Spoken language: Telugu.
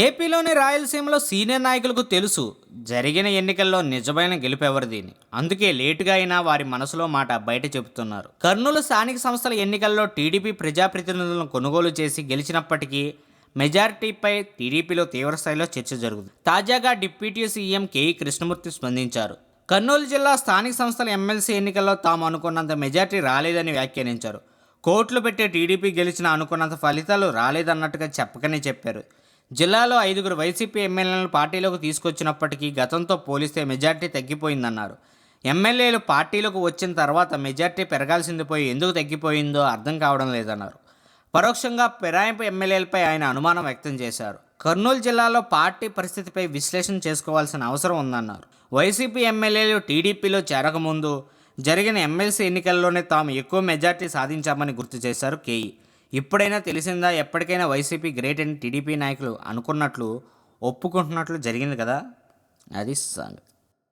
ఏపీలోని రాయలసీమలో సీనియర్ నాయకులకు తెలుసు జరిగిన ఎన్నికల్లో నిజమైన గెలుపెవరిదని అందుకే లేటుగా అయినా వారి మనసులో మాట బయట చెబుతున్నారు. కర్నూలు స్థానిక సంస్థల ఎన్నికల్లో టీడీపీ ప్రజాప్రతినిధులను కొనుగోలు చేసి గెలిచినప్పటికీ మెజారిటీపై టీడీపీలో తీవ్రస్థాయిలో చర్చ జరుగుతుంది. తాజాగా డిప్యూటీ సీఎం కేఈ కృష్ణమూర్తి స్పందించారు. కర్నూలు జిల్లా స్థానిక సంస్థల ఎమ్మెల్సీ ఎన్నికల్లో తాము అనుకున్నంత మెజార్టీ రాలేదని వ్యాఖ్యానించారు. కోట్లు పెట్టే టీడీపీ గెలిచిన అనుకున్నంత ఫలితాలు రాలేదన్నట్టుగా చెప్పకనే చెప్పారు. జిల్లాలో ఐదుగురు వైసీపీ ఎమ్మెల్యేలను పార్టీలోకి తీసుకొచ్చినప్పటికీ గతంతో పోలిస్తే మెజార్టీ తగ్గిపోయిందన్నారు. ఎమ్మెల్యేలు పార్టీలోకి వచ్చిన తర్వాత మెజార్టీ పెరగాల్సింది పోయి ఎందుకు తగ్గిపోయిందో అర్థం కావడం లేదన్నారు. పరోక్షంగా పిరాయింపు ఎమ్మెల్యేలపై ఆయన అనుమానం వ్యక్తం చేశారు. కర్నూలు జిల్లాలో పార్టీ పరిస్థితిపై విశ్లేషణ చేసుకోవాల్సిన అవసరం ఉందన్నారు. వైసీపీ ఎమ్మెల్యేలు టీడీపీలో చేరకముందు జరిగిన ఎమ్మెల్సీ ఎన్నికల్లోనే తాము ఎక్కువ మెజార్టీ సాధించామని గుర్తు చేశారు కేఈ. ఇప్పుడైనా తెలిసిందా ఎప్పటికైనా వైసీపీ గ్రేట్ అండ్ టీడీపీ నాయకులు అనుకున్నట్లు ఒప్పుకుంటున్నట్లు జరిగింది కదా? అది సంగతి.